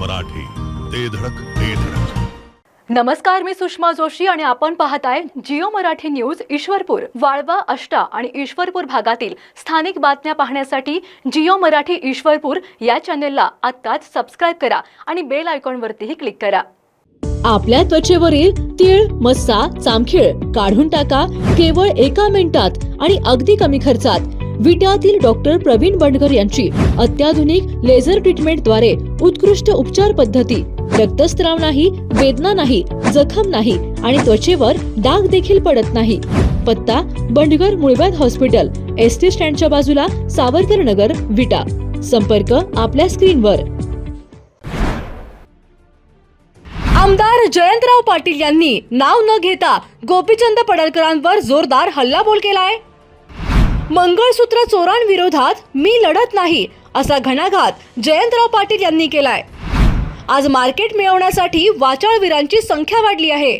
मराठी. ते धडक ते धडक. नमस्कार मी सुषमा जोशी आणि आपण पाहताय जिओ मराठी न्यूज ईश्वरपूर वाळवा अष्टा आणि ईश्वरपूर भागातील स्थानिक बातम्या पाहण्यासाठी जिओ मराठी ईश्वरपूर या चॅनेलला आत्ताच सबस्क्राईब करा आणि बेल आयकॉनवरतीही क्लिक करा. आपल्या त्वचेवरील तीळ मस्सा चामखीळ काढून टाका केवळ एका मिनिटात आणि अगदी कमी खर्चात. विट्यातील डॉक्टर प्रवीण बंडकर यांची अत्याधुनिक लेझर ट्रीटमेंटद्वारे उत्कृष्ट उपचार पद्धती. रक्तस्त्राव नाही वेदना नाही जखम नाही आणि त्वचेवर डाग देखील पडत नाही. पत्ता बंडगर मुळव्याध हॉस्पिटल एस टी स्टँडच्या बाजूला सावरकर नगर विटा. संपर्क आपल्या स्क्रीनवर. आमदार जयंतराव पाटील यांनी नाव न घेता गोपीचंद पडळकरांवर जोरदार हल्लाबोल केलाय. मंगळसूत्र चोरांविरोधात मी लढत नाही असा घणाघात जयंतराव पाटील यांनी केलाय. आज मार्केट मिळवण्यासाठी वाचाळवीरांची संख्या वाढली आहे.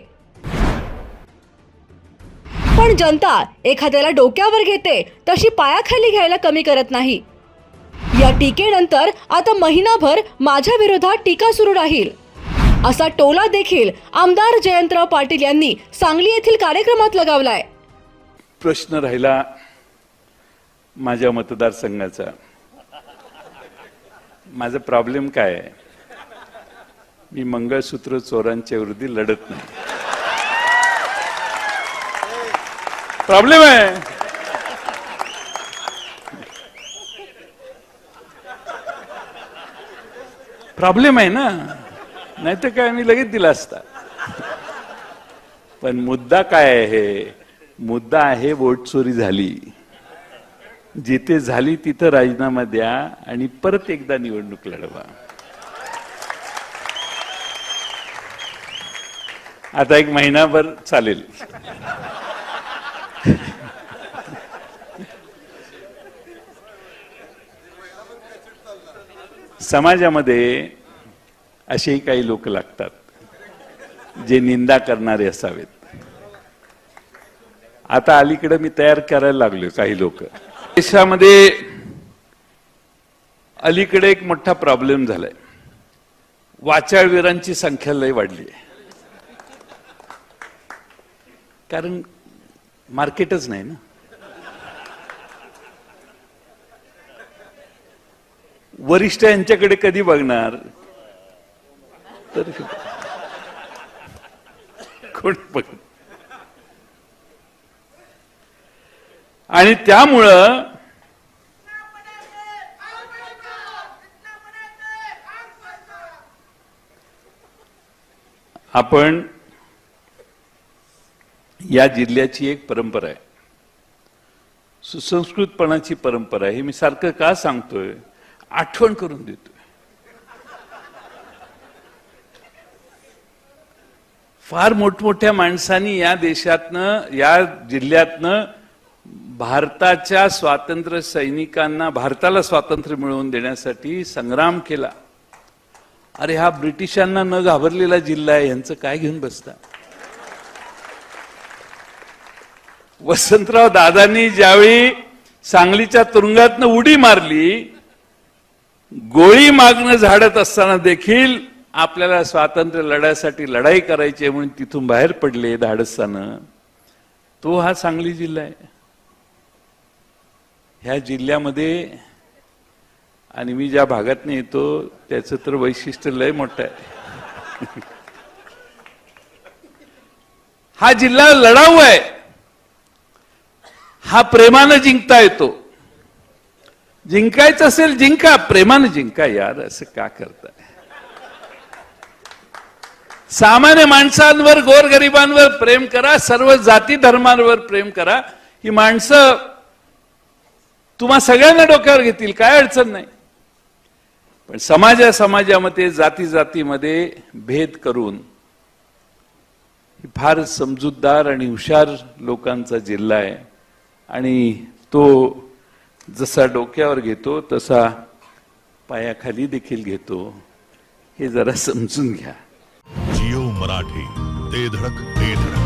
पण जनता एखाद्याला डोक्यावर घेते तशी पायाखाली घ्यायला कमी करत नाही. या टीकेनंतर आता महिनाभर माझ्या विरोधात टीका सुरू राहील. असा टोला देखील आमदार जयंतराव पाटील यांनी सांगली येथील कार्यक्रमात लगावलाय. प्रश्न राहिला माझ्या मतदारसंघाचा. माझा प्रॉब्लेम काय आहे? मी मंगळसूत्र चोरांच्या विरोधी लढत नाही. प्रॉब्लेम आहे. प्रॉब्लेम आहे ना? नाही तर काय मी लगेच दिला असता. पण मुद्दा काय आहे? मुद्दा आहे वोट चोरी झाली. जिथे झाली तिथं राजीनामा द्या आणि परत एकदा निवडणूक लढवा. आता एक महिनाभर चालेल. समाजामध्ये असेही काही लोक लागतात जे निंदा करणारे असावेत. आता अलीकडे मी तयार करायला लागलोय काही लोक. देशामध्ये अलीकडे एक मोठा प्रॉब्लेम झालाय. वाचाळवीरांची संख्या लय वाढली आहे. कारण मार्केटच नाही ना. वरिष्ठ यांच्याकडे कधी बघणार? तर कोण बघ? आणि त्यामुळं आपण या जिल्ह्याची एक परंपरा आहे. सुसंस्कृतपणाची परंपरा आहे. हे मी सारखं का सांगतोय? आठवण करून देतोय. फार मोठमोठ्या माणसांनी या देशातनं या जिल्ह्यातनं भारताच्या स्वातंत्र्य सैनिकांना भारताला स्वातंत्र्य मिळवून देण्यासाठी संग्राम केला. अरे हा ब्रिटिशांना न घाबरलेला जिल्हा आहे यांचं काय घेऊन बसता? वसंतराव दादांनी ज्यावेळी सांगलीच्या तुरुंगातनं उडी मारली गोळी मागणं झाडत असताना देखील आपल्याला स्वातंत्र्य लढ्यासाठी लढाई करायची आहे म्हणून तिथून बाहेर पडले धाडसानं. तो हा सांगली जिल्हा आहे. ह्या जिल्ह्यामध्ये आणि मी ज्या भागातनं येतो त्याचं तर वैशिष्ट्य लय मोठं आहे. हा जिल्हा लढाऊ आहे. हा प्रेमानं जिंकता येतो. जिंकायचं असेल जिंका प्रेमानं जिंका यार असं का करताय? सामान्य माणसांवर गोरगरिबांवर प्रेम करा सर्व जाती धर्मांवर प्रेम करा. ही माणसं तुम्हा सगळ्यांना डोक्यावर घेतील काय अडचण नाही. पण समाजा समाजामध्ये जाती जातीमध्ये भेद करून फार समजूतदार आणि हुशार लोकांचा जिल्हा आहे. आणि तो जसा डोक्यावर घेतो तसा पायाखाली देखील घेतो. हे जरा समजून घ्या. जिओ मराठी ते धडक ते धडक.